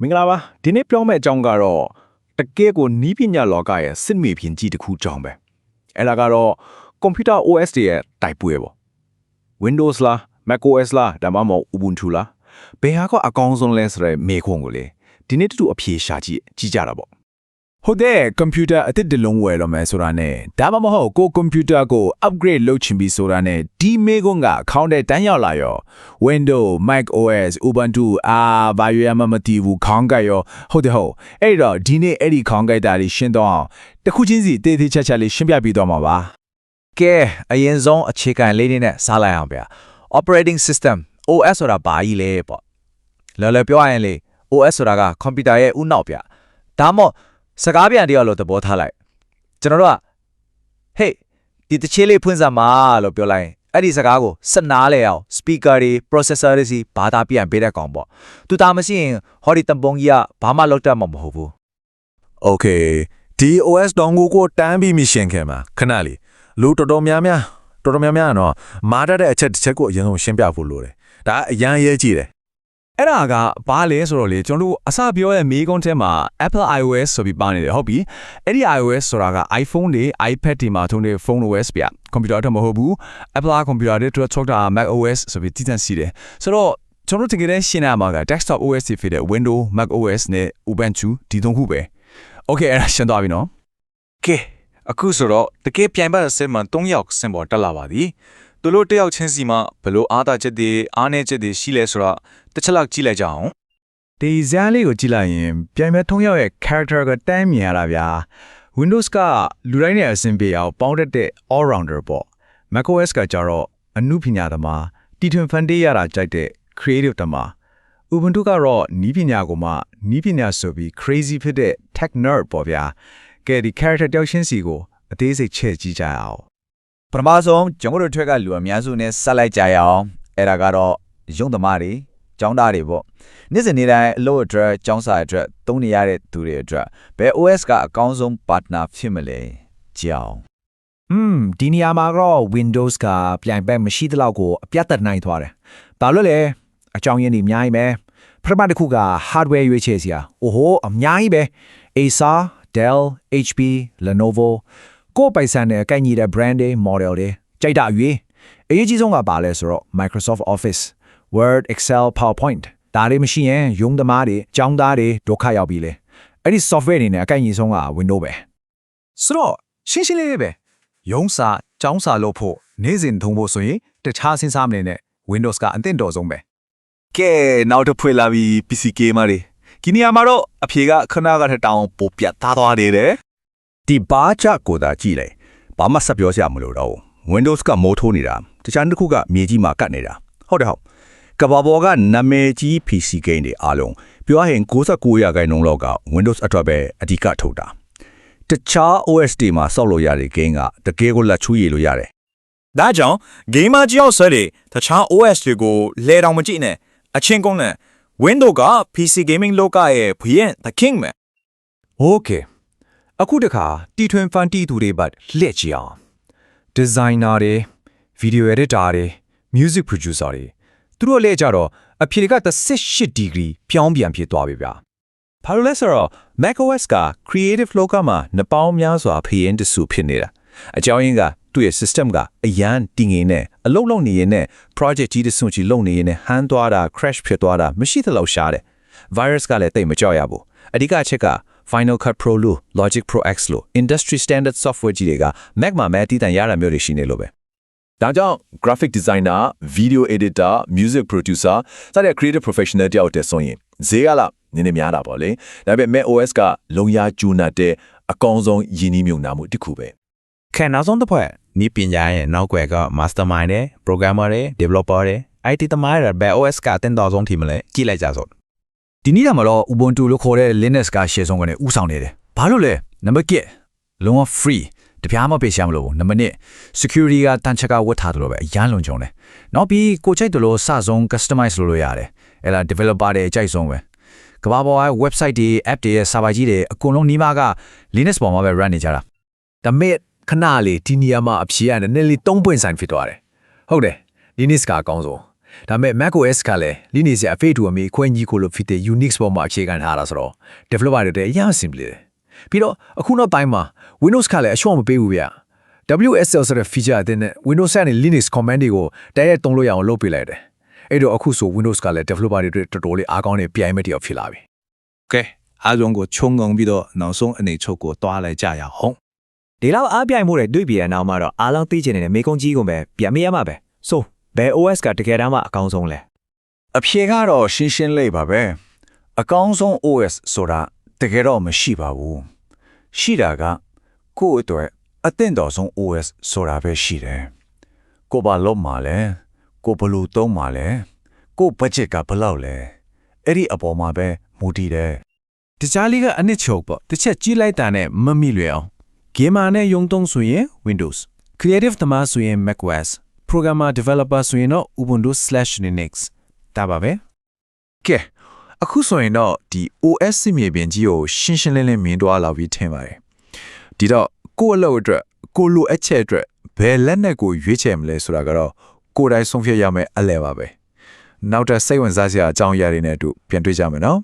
မင်္ဂလာပါဒီနေ့ပြောမယ့်အကြောင်းကတော့တကယ်ကိုနီးပညာလောကရဲ့စစ်မြေပြင်ကြီးတစ်ခုကြောင်းပဲအဲ့ဒါကတော့ကွန်ပျူတာ OS တွေရဲ့တိုက်ပွဲပေါ့ Windows လား macOS လားဒါမှမဟုတ် Ubuntu လားဘယ်ဟာကအကောင်းဆုံးလဲဆိုတဲ့မေးခွန်းကိုလေဒီနေ့တူတူအဖြေရှာကြည့်ကြည့်ကြတာပေါ့ ဟုတ်တယ်ကွန်ပျူတာအသစ်တစ်လုံးဝယ်တော့မယ်ဆိုတာနဲ့ဒါမှမဟုတ်ကိုကွန်ပျူတာကို upgrade လုပ်ချင်ပြီဆိုတာနဲ့ဒီမေကွန်းကခေါင်းထဲတန်းရောက်လာရော Windows Mac OS Ubuntu အာဘာရွေးမှမတီးဘူးခေါင်းကရောဟုတ်တယ်ဟုတ်အဲ့တော့ဒီနေ့အဲ့ဒီခေါင်းကိုက်တာလေးရှင်းတော့အောင်တစ်ခုချင်းစီတေးသေးချာချာလေးရှင်းပြပြီးတော့မှာပါကဲအရင်ဆုံးအခြေခံလေးတွေနဲ့စားလိုက်အောင်ဗျာ operating system OS ဆိုတာဘာကြီးလဲပေါ့လော်လော်ပြောရရင်လေ OS ဆိုတာကကွန်ပျူတာရဲ့ဥနောက်ဗျဒါမှမဟုတ် စကားပြန်တယောက်လို့သဘောထားလိုက်ကျွန်တော်တို့က hey ဒီတစ်ချေးလေးဖွင့်စမ်းပါလို့ပြောလိုက်ရင်အဲ့ဒီစကားကိုစက်နားလေအောင် speaker တွေ processor တွေစီဘာသာပြန်ပေးတဲ့ကောင်ပေါ့သူတာမရှိရင်ဟောဒီတံပုံးကြီးကဘာမှလောက်တတ်မှာမဟုတ်ဘူး Okay ဒီ OS တောင်ကိုကိုတန်းပြီးမရှင်ခင်မှာခဏလေးလူတော်တော်များများတော်တော်များများတော့မားတတ်တဲ့အချက်တစ်ချက်ကိုအရင်ဆုံးရှင်းပြဖို့လိုတယ်ဒါအရန်ရေးကြည့်တယ် အဲ့ဒါကဘာလဲဆိုတော့လေကျွန်တော်တို့အစပြောတဲ့မေးခွန်းထဲမှာ Apple iOS ဆိုပြီးပါနေတယ်ဟုတ်ပြီအဲ့ဒီ iOS ဆိုတာက iPhone တွေ iPad တွေမှာထုံးတဲ့ phone OS ပြကွန်ပျူတာတော့မဟုတ်ဘူး Apple ကွန်ပျူတာတွေတော့ထုတ်တာ Mac OS ဆိုပြီးတည်တံ့စီတယ်ဆိုတော့ကျွန်တော်တို့တကယ်တမ်းရှင်းရမှာက desktop OS တွေဖြစ်တဲ့ Windows Mac OS နဲ့ Ubuntu ဒီသုံးခုပဲ Okay အဲ့ဒါရှင်းသွားပြီနော်ကဲအခုဆိုတော့တကယ်ပြိုင်ဘက်အစစ်မှ3ယောက်စင်ပေါ်တက်လာပါပြီ သူတို့တစ်ယောက်ချင်းစီမှဘလို့အားသာချက်တွေအားနည်းချက်တွေရှိလဲဆိုတော့တစ်ချက်လောက်ကြည့်လိုက်ကြအောင်ဒီဇာတ်လေးကိုကြည့်လိုက်ရင်ပြိုင်မဲ့ထုံးရောက်ရဲ့ character ကတန်းမြင်ရတာဗျာ Windows ကလူတိုင်းနဲ့အဆင်ပြေအောင်ပေါင်းတတ်တဲ့ all rounder ပေါ့ macOS ကကြတော့အနုပညာသမားတီထွင်ဖန်တီးရတာကြိုက်တဲ့ creative သမား Ubuntu ကတော့နီးပညာကိုမှနီးပညာဆိုပြီး crazy ဖြစ်တဲ့ tech nerd ပေါ့ဗျာကဲဒီ character တယောက်ချင်းစီကိုအသေးစိတ်ချဲ့ကြည့်ကြရအောင် ပထမဆုံးကျွန်တော်တို့ထွက်ကလူအများစုနဲ့ဆက်လိုက်ကြရအောင်အဲ့ဒါကတော့ရုံသမားတွေကျောင်းသားတွေပေါ့နေ့စဉ်နေ့တိုင်းအလုပ်အတွက်ကျောင်းစာအတွက်သုံးနေရတဲ့သူတွေအတွက်ဘယ် OS ကအကောင်းဆုံး partner ဖြစ်မလဲကြောင်းอืมဒီနေရာမှာတော့ Windows ကပြိုင်ဘက်မရှိသလောက်ကိုအပြတ်သက်နိုင်သွားတယ်။ဘာလို့လဲအကြောင်းရင်းတွေအများကြီးပဲ။ပထမတစ်ခုက hardware ရွေးချယ်စရာ။အိုဟိုအများကြီးပဲ။ Acer, Dell, HP, Lenovo ကိုယ်ပိုင်ဆိုင်တဲ့အကိုင်ကြီးတဲ့ brand တွေ model တွေကြိုက်တာအရွေးအရေးကြီးဆုံးကပါလဲဆိုတော့ Microsoft Office, Word, Excel, PowerPoint ဒါတွေမရှိရင်ရုံးသမားတွေကျောင်းသားတွေဒုက္ခရောက်ပြီလေ။အဲ့ဒီ software တွေနဲ့အကိုင်ကြီးဆုံးက Windows ပဲ။ဆိုတော့ရှင်းရှင်းလေးလေးပဲရုံးစာကျောင်းစာလို့ဖို့နေ့စဉ်သုံးဖို့ဆိုရင်တခြားစဉ်းစားမနေနဲ့ Windows ကအသင့်တော်ဆုံးပဲကဲနောက်တစ်ဖွေလာပြီး PC ကေးမတွေဒီနေရာမှာတော့အဖြေကခဏကထက်တောင်ပိုပြတ်သားသွားနေတယ် ဒီဘာချကိုသာကြည့်လိုက်ဘာမှဆက်ပြောစရာမလိုတော့ဘူး Windows ကမိုးထိုးနေတာတခြားတစ်ခုကမြေကြီးမှာကတ်နေတာဟုတ်တယ်ဟုတ်ကဘာပေါ်ကနာမည်ကြီး PC ဂိမ်းတွေအားလုံးပြောရရင်69ရာခိုင်နှုန်းလောက်က Windows အတွက်ပဲအဓိကထုတ်တာတခြား OS တွေမှာစောက်လို့ရတဲ့ဂိမ်းကတကယ်ကိုလက်ချူရည်လို့ရတယ်ဒါကြောင့် gamer ကြီးအောင်ဆွဲတွေတခြား OS တွေကိုလဲတောင်မကြည့်နဲ့အချင်းကုန်းနဲ့ Windows က PC gaming လောကရဲ့ဘုရင် the king ပဲ Okay အခုတခါတီထွင်ဖန်တီသူတွေဘတ်လှည့်ကြည့်အောင် designer တွေ video editor တွေ music producer တွေသူတို့လည်းကြတော့အဖြေတွေက18 degree ပြောင်းပြန်ဖြစ်သွားပြီဗျာဘာလို့လဲဆိုတော့ macOS က creative လောကမှာနှစ်ပေါင်းများစွာဖျင်းတဆူဖြစ်နေတာအကြောင်းရင်းကသူ့ရဲ့ system ကအရန်တည်ငြိမ်နေအလုံးလုံးနေရင်နဲ့ project ကြီးတစ်စုံကြီးလုံနေရင်နဲ့ဟန်းသွားတာ crash ဖြစ်သွားတာမရှိသလောက်ရှားတယ် virus ကလည်းတိတ်မကြောက်ရဘူး အဓိကအချက်က Final Cut Pro လို့ Logic Pro X လို့ industry standard software ကြီးတွေက Mac မှာမဲတည်တံရတာမျိုးတွေရှိနေလို့ပဲဒါကြောင့် graphic designer, video editor, music producer စတဲ့ creative professional တယောက်တည်းဆိုရင်ဈေးကလာနည်းနည်းများတာပေါ့လေဒါပေမဲ့ Mac OS ကလုံရကျူနာတဲ့အကောင်းဆုံးယဉ်နီးမြုံနာမှုတစ်ခုပဲခံနောက်ဆုံးတစ်ဖွဲ့နီးပညာရဲ့နောက်ွယ်က mastermind တွေ programmer တွေ developer တွေ IT သမားတွေဘယ် OS ကအတင်တော်ဆုံးထီမလဲကြည့်လိုက်ကြစို့ ဒီနေ့မှာတော့ Ubuntu လို့ခေါ်တဲ့ Linux ကရှေ့ဆုံးကနေဥဆောင်နေတယ်။ဘာလို့လဲနံပါတ်1လုံးဝ free တပြားမှပေးရှာမလို့ဘူးနံပါတ်2 security ကတန်ချက်ကဝတ်ထားတယ်လို့ပဲအရန်လုံခြုံတယ်။နောက်ပြီးကိုချိုက်တယ်လို့စဆုံး customize လုပ်လို့ရတယ်။အဲ့ဒါ developer တွေအကြိုက်ဆုံးပဲ။ကမ္ဘာပေါ်က website တွေ app တွေရဲ့ server ကြီးတွေအကုန်လုံးနီးပါးက Linux ပေါ်မှာပဲ run နေကြတာ။ဒါမဲ့ခဏလေးဒီနေရာမှာအဖြေကနည်းနည်းလေး3 point sign ဖြစ်သွားတယ်။ဟုတ်တယ် Linux ကအကောင်းဆုံး ဒါပေမဲ့ macOS ကလည်း Linux ရဲ့အဖေးတူအမေခွင့်ကြီးကိုလို့ဖြစ်တဲ့ Unix ပေါ်မှာအခြေခံထားတာဆိုတော့ developer တွေတဲ့အရင် simple တယ်ပြီးတော့အခုနောက်ပိုင်းမှာ Windows ကလည်းအရှော့မပေးဘူးဗျ WSL ဆိုတဲ့ feature အသစ်နဲ့ Windows နဲ့ Linux command တွေကိုတိုက်ရိုက်သုံးလို့ရအောင်လုပ်ပေးလိုက်တယ်အဲ့တော့အခုဆို Windows ကလည်း developer တွေအတွက်တော်တော်လေးအားကောင်းတဲ့ပြိုင်မဲ့တယောက်ဖြစ်လာပြီကဲအားလုံးကိုခြုံငုံပြီးတော့နောက်ဆုံးအနေချုပ်ကိုတွားလိုက်ကြရအောင်ဒီလောက်အားပြိုင်မှုတွေတွေ့ပြီးတဲ့နောက်မှာတော့အားလုံးသိချင်နေတဲ့မေကုန်းကြီးကိုပဲပြန်မရမှာပဲဆို ဘယ် OS ကတကယ်တမ်းမှအကောင်းဆုံးလဲအဖြေကတော့ရှင်းရှင်းလေးပါပဲအကောင်းဆုံး OS ဆိုတာတကယ်တော့မရှိပါဘူးရှိတာကကိုယ့်အတွက်အသင့်တော်ဆုံး OS ဆိုတာပဲရှိတယ်ကိုဘာလို့မှလဲကိုဘယ်လို့သုံးမှလဲကို budget ကဘယ်လောက်လဲအဲ့ဒီအပေါ်မှာပဲမူတည်တယ်တခြားလေးကအနစ်ချုပ်ပေါ့တစ်ချက်ကြီးလိုက်တာနဲ့မမိလွယ်အောင် gamer နဲ့ယုံတုံးဆိုရင် Windows creative သမားဆိုရင် macOS programmer developer ဆိုရင်တော့ ubuntu/linux ဒါပါပဲကဲအခုဆိုရင်တော့ဒီ OS စစ်မြေပြင်ကြီးကိုရှင်းရှင်းလင်းလင်းမြင်တော့လာပြီးထင်ပါတယ်ဒီတော့ကိုယ့်အလုပ်အတွက်ကိုလိုအပ်ချက်အတွက်ဘယ်လက်နက်ကိုရွေးချယ်မလဲဆိုတာကတော့ကိုယ်တိုင်ဆုံးဖြတ်ရမယ့်အလဲပါပဲနောက်ထပ်စိတ်ဝင်စားစရာအကြောင်းအရာတွေနဲ့အတူပြန်တွေ့ကြမယ်နော်